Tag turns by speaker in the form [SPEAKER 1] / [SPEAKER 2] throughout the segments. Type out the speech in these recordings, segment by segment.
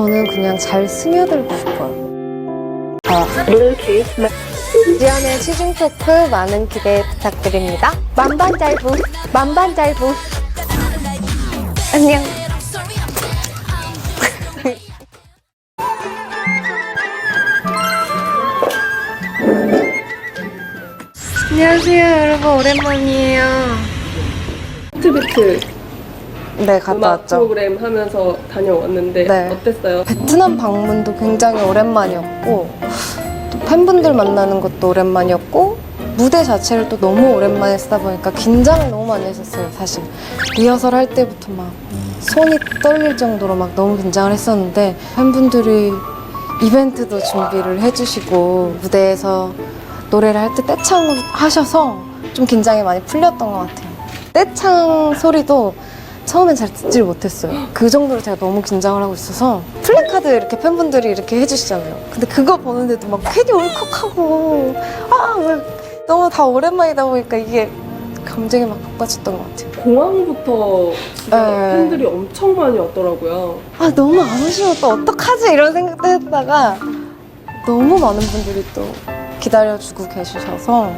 [SPEAKER 1] 저는 그냥 잘 스며들고 싶어요. 지연의 시즌 토크 많은 기대 부탁드립니다. 만반잘부, 만반잘부. 안녕. 안녕하세요, 여러분. 오랜만이에요.
[SPEAKER 2] 트비트
[SPEAKER 1] 네, 갔다
[SPEAKER 2] 음악
[SPEAKER 1] 왔죠.
[SPEAKER 2] 프로그램 하면서 다녀왔는데
[SPEAKER 1] 네.
[SPEAKER 2] 어땠어요?
[SPEAKER 1] 베트남 방문도 굉장히 오랜만이었고 또 팬분들 만나는 것도 오랜만이었고 무대 자체를 또 너무 오랜만에 쓰다 보니까 긴장을 너무 많이 했었어요 사실 리허설 할 때부터 막 손이 떨릴 정도로 막 너무 긴장을 했었는데 팬분들이 이벤트도 준비를 해주시고 무대에서 노래를 할 때 떼창을 하셔서 좀 긴장이 많이 풀렸던 것 같아요 떼창 소리도 처음엔 잘 듣질 못했어요. 그 정도로 제가 너무 긴장을 하고 있어서 플래카드 이렇게 팬분들이 이렇게 해주시잖아요. 근데 그거 보는데도 막 괜히 울컥하고 아막 너무 다 오랜만이다 보니까 이게 감정이 막 복받쳤던 것 같아요.
[SPEAKER 2] 공항부터 진짜
[SPEAKER 1] 네.
[SPEAKER 2] 팬들이 엄청 많이 왔더라고요.
[SPEAKER 1] 아 너무 안 오시면 또 어떡하지 이런 생각도 했다가 너무 많은 분들이 또 기다려주고 계셔서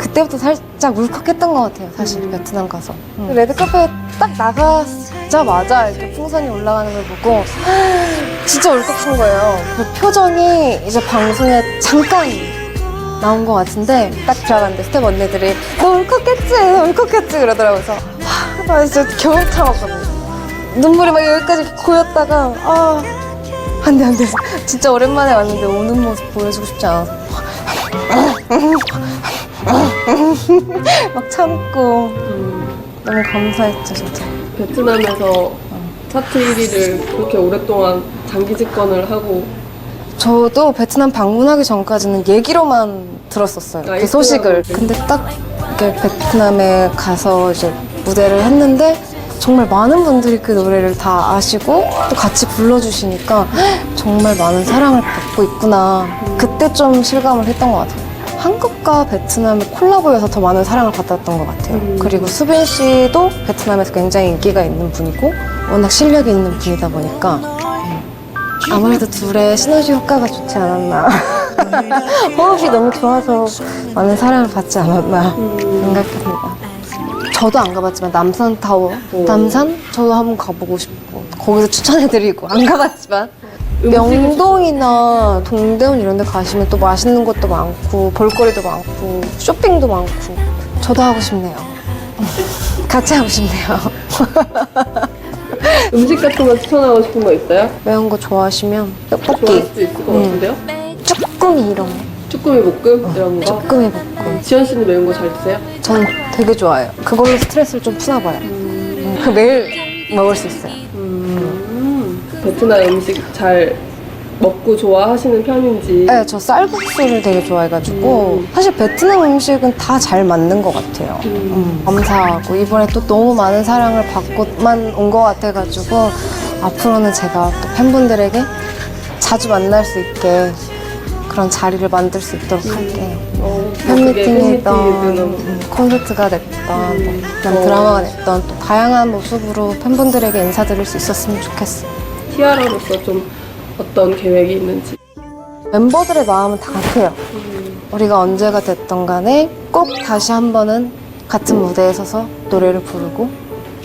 [SPEAKER 1] 그때부터 살짝 울컥했던 것 같아요 사실
[SPEAKER 2] 음.
[SPEAKER 1] 베트남 가서. 음. 레드카페 딱 나가자마자 이렇게 풍선이 올라가는 걸 보고 진짜 울컥한 거예요. 그 표정이 이제 방송에 잠깐 나온 것 같은데 딱 들어갔는데 스텝 언니들이 너 울컥했지? 울컥했지? 그러더라고요. 그래서 하, 나 진짜 겨우 참았거든요. 눈물이 막 여기까지 고였다가 아 안돼 안돼. 진짜 오랜만에 왔는데 우는 모습 보여주고 싶지 않아서 막 참고.
[SPEAKER 2] 음,
[SPEAKER 1] 너무 감사했죠 진짜.
[SPEAKER 2] 베트남에서 차트 1위를 그렇게 오랫동안 장기 집권을 하고.
[SPEAKER 1] 저도 베트남 방문하기 전까지는 얘기로만 들었었어요
[SPEAKER 2] 아,
[SPEAKER 1] 그 소식을.
[SPEAKER 2] 있더라고요.
[SPEAKER 1] 근데 딱 이렇게 베트남에 가서 이제 무대를 했는데 정말 많은 분들이 그 노래를 다 아시고 또 같이 불러주시니까 정말 많은 사랑을 받고 있구나. 그때 좀 실감을 했던 것 같아요 한국과 베트남의 콜라보여서 더 많은 사랑을 받았던 것 같아요
[SPEAKER 2] 음.
[SPEAKER 1] 그리고 수빈 씨도 베트남에서 굉장히 인기가 있는 분이고 워낙 실력이 있는 분이다 보니까 아무래도 둘의 시너지 효과가 좋지 않았나. 호흡이 너무 좋아서 많은 사랑을 받지 않았나 생각합니다. 저도 안 가봤지만 남산 타워,
[SPEAKER 2] 오.
[SPEAKER 1] 남산? 저도 한번 가보고 싶고 거기서 추천해드리고 안 가봤지만 명동이나 동대문 이런 데 가시면 또 맛있는 것도 많고 볼거리도 많고 쇼핑도 많고 저도 하고 싶네요. 같이 하고 싶네요.
[SPEAKER 2] 음식 같은 거 추천하고 싶은 거 있어요?
[SPEAKER 1] 매운 거 좋아하시면 떡볶이,
[SPEAKER 2] 좋아할 수 있을 것
[SPEAKER 1] 음.
[SPEAKER 2] 같은데요?
[SPEAKER 1] 쭈꾸미 이런 거.
[SPEAKER 2] 쭈꾸미 볶음 이런 거.
[SPEAKER 1] 쭈꾸미 볶음.
[SPEAKER 2] 지현 씨는 매운 거 잘 드세요?
[SPEAKER 1] 저는 되게 좋아해요. 그걸로 스트레스를 좀 푸나 봐요. 음, 매일 먹을 수 있어요.
[SPEAKER 2] 음, 베트남 음식 잘 먹고 좋아하시는 편인지.
[SPEAKER 1] 네, 저 쌀국수를 되게 좋아해가지고
[SPEAKER 2] 음.
[SPEAKER 1] 사실 베트남 음식은 다 잘 맞는 것 같아요. 음, 감사하고 이번에 또 너무 많은 사랑을 받고만 온 것 같아가지고 앞으로는 제가 또 팬분들에게 자주 만날 수 있게 그런 자리를 만들 수 있도록 할게요.
[SPEAKER 2] 어, 그게
[SPEAKER 1] 팬미팅이든
[SPEAKER 2] 팬미팅이든
[SPEAKER 1] 음, 콘서트가 됐던 뭐 그냥
[SPEAKER 2] 어.
[SPEAKER 1] 드라마가 됐던 또 다양한 모습으로 팬분들에게 인사드릴 수 있었으면 좋겠어요.
[SPEAKER 2] 티아라로서 좀 어떤 계획이 있는지.
[SPEAKER 1] 멤버들의 마음은 다 같아요. 우리가 언제가 됐던 간에 꼭 다시 한 번은 같은 무대에 서서 노래를 부르고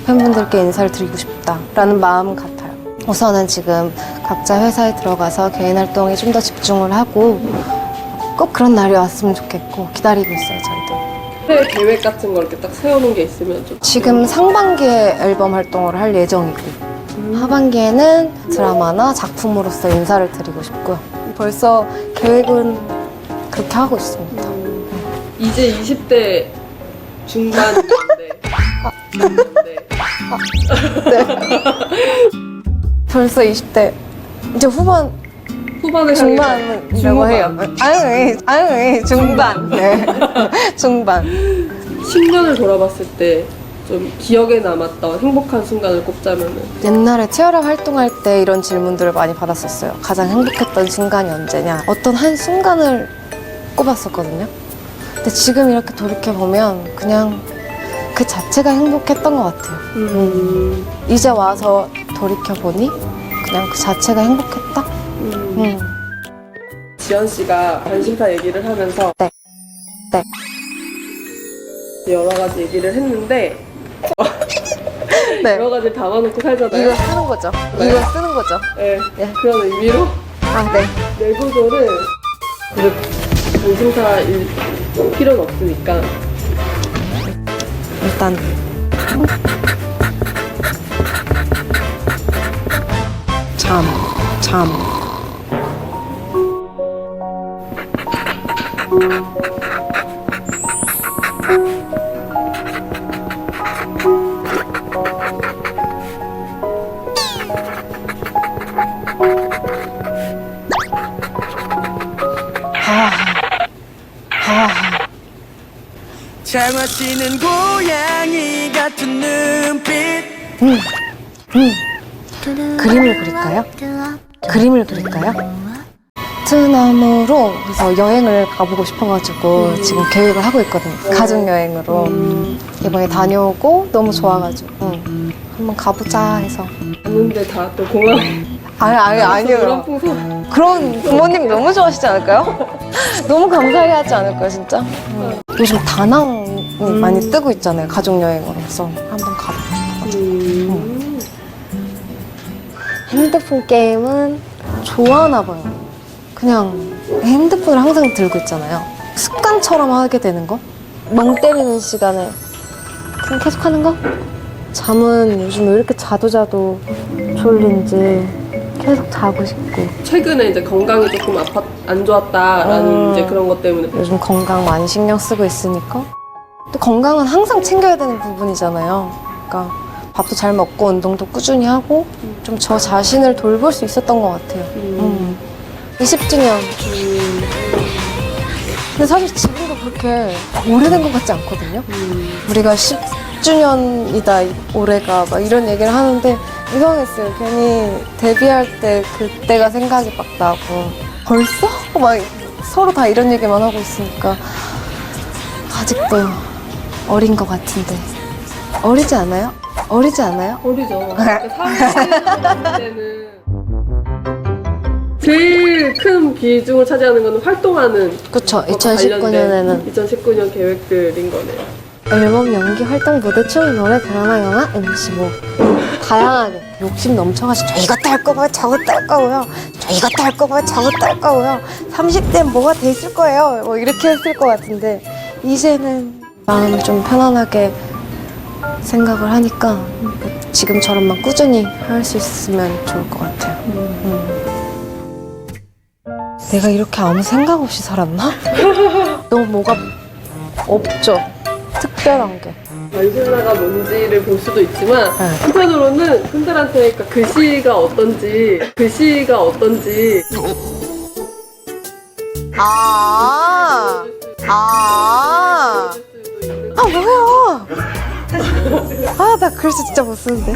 [SPEAKER 1] 팬분들께 인사를 드리고 싶다라는 마음은 같아요. 우선은 지금 각자 회사에 들어가서 개인 활동에 좀 더 집중을 하고 꼭 그런 날이 왔으면 좋겠고 기다리고 있어요, 저희도.
[SPEAKER 2] 새 계획 같은 거 이렇게 딱 세워놓은 게 있으면 좀.
[SPEAKER 1] 지금 상반기에 앨범 활동을 할 예정이고 하반기에는 드라마나 작품으로서 인사를 드리고 싶고요. 벌써 계획은 그렇게 하고 있습니다.
[SPEAKER 2] 이제 20대 중반인데. 네.
[SPEAKER 1] 벌써 20대 이제 후반
[SPEAKER 2] 후반에
[SPEAKER 1] 중반이라고
[SPEAKER 2] 중후반.
[SPEAKER 1] 해요. 아유, 아유, 중반. 네. 중반.
[SPEAKER 2] 10년을 돌아봤을 때 좀 기억에 남았던 행복한 순간을 꼽자면은
[SPEAKER 1] 옛날에 티아라 활동할 때 이런 질문들을 많이 받았었어요. 가장 행복했던 순간이 언제냐? 어떤 한 순간을 꼽았었거든요. 근데 지금 이렇게 돌이켜 보면 그냥 그 자체가 행복했던 것 같아요.
[SPEAKER 2] 음.
[SPEAKER 1] 이제 와서 돌이켜 보니 그냥 그 자체가 행복했다?
[SPEAKER 2] 음.
[SPEAKER 1] 음.
[SPEAKER 2] 지연 씨가 관심사 얘기를 하면서
[SPEAKER 1] 네. 네.
[SPEAKER 2] 여러 가지 얘기를 했는데
[SPEAKER 1] 네.
[SPEAKER 2] 여러 가지 담아놓고 살잖아요.
[SPEAKER 1] 이거 쓰는 거죠.
[SPEAKER 2] 네.
[SPEAKER 1] 이거 쓰는 거죠.
[SPEAKER 2] 네.
[SPEAKER 1] 예.
[SPEAKER 2] 그런 의미로
[SPEAKER 1] 아, 네.
[SPEAKER 2] 내구도를 그 관심사일 필요는 없으니까
[SPEAKER 1] 일단 잠, 잠.
[SPEAKER 3] 장화치는 고양이 같은 눈빛
[SPEAKER 1] 그림을 그릴까요? 그림을 그릴까요? 베트남으로 그래서 여행을 가보고 싶어가지고 지금 계획을 하고 있거든요. 가족 여행으로 이번에 다녀오고 너무 좋아가지고 응. 한번 가보자 해서.
[SPEAKER 2] 갔는데 다 또 공항에
[SPEAKER 1] 아니 아니 아니요. 그런 부모님 너무 좋아하시지 않을까요? 너무 감사해 하지 않을까요 진짜? 응. 요즘 다낭 이 많이 뜨고 있잖아요 가족 여행으로서 한번 가보고 싶어가지고.
[SPEAKER 2] 음.
[SPEAKER 1] 핸드폰 게임은 좋아하나 봐요. 그냥 핸드폰을 항상 들고 있잖아요. 습관처럼 하게 되는 거? 멍 때리는 시간에 그냥 계속 하는 거? 잠은 요즘 왜 이렇게 자도 자도 졸린지 계속 자고 싶고
[SPEAKER 2] 최근에 이제 건강이 조금 아팠 안 좋았다라는
[SPEAKER 1] 음.
[SPEAKER 2] 이제 그런 것 때문에
[SPEAKER 1] 요즘 건강 많이 신경 쓰고 있으니까 또 건강은 항상 챙겨야 되는 부분이잖아요. 그러니까 밥도 잘 먹고 운동도 꾸준히 하고 좀 저 자신을 돌볼 수 있었던 것 같아요. 음. 20주년. 근데 사실 지금도 그렇게 오래된 것 같지 않거든요. 우리가 10주년이다 올해가 막 이런 얘기를 하는데 이상했어요. 괜히 데뷔할 때 그때가 생각이 막 나고 벌써 막 서로 다 이런 얘기만 하고 있으니까 아직도 어린 것 같은데 어리지 않아요? 어리지 않아요?
[SPEAKER 2] 어리죠. 그러니까 때는 제일 큰 비중을 차지하는 거는 활동하는
[SPEAKER 1] 그쵸.
[SPEAKER 2] 것과
[SPEAKER 1] 2019년에는
[SPEAKER 2] 2019년 계획들인 거네요.
[SPEAKER 1] 앨범 연기 활동 무대 춤 노래 드라마 영화 MC 뭐 다양하게 욕심 넘쳐가지고 저 이것도 할 거고요 저것도 할 거고요 저 이것도 할 거고요 저것도 할 거고요 30대엔 뭐가 돼 있을 거예요 뭐 이렇게 했을 것 같은데 이제는 마음을 좀 편안하게 생각을 하니까 지금처럼만 꾸준히 할 수 있으면 좋을 것 같아요 음. 내가 이렇게 아무 생각 없이 살았나? 너무 뭐가 없죠 특별한 게
[SPEAKER 2] 관심사가 뭔지를 볼 수도 있지만
[SPEAKER 1] 네.
[SPEAKER 2] 한편으로는 팬들한테 그러니까 글씨가 어떤지 글씨가 어떤지
[SPEAKER 1] 아, 아, 아, 뭐야. 아, 나 글씨 진짜 못 쓰는데.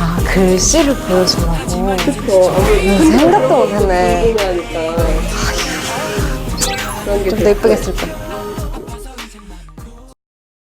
[SPEAKER 1] 아, 글씨를 보여주려고.
[SPEAKER 2] 그쵸
[SPEAKER 1] 생각도 못 했네.
[SPEAKER 2] 궁금해하니까 그런
[SPEAKER 1] 게좀
[SPEAKER 2] 되게
[SPEAKER 1] 더 예쁘게 쓸게.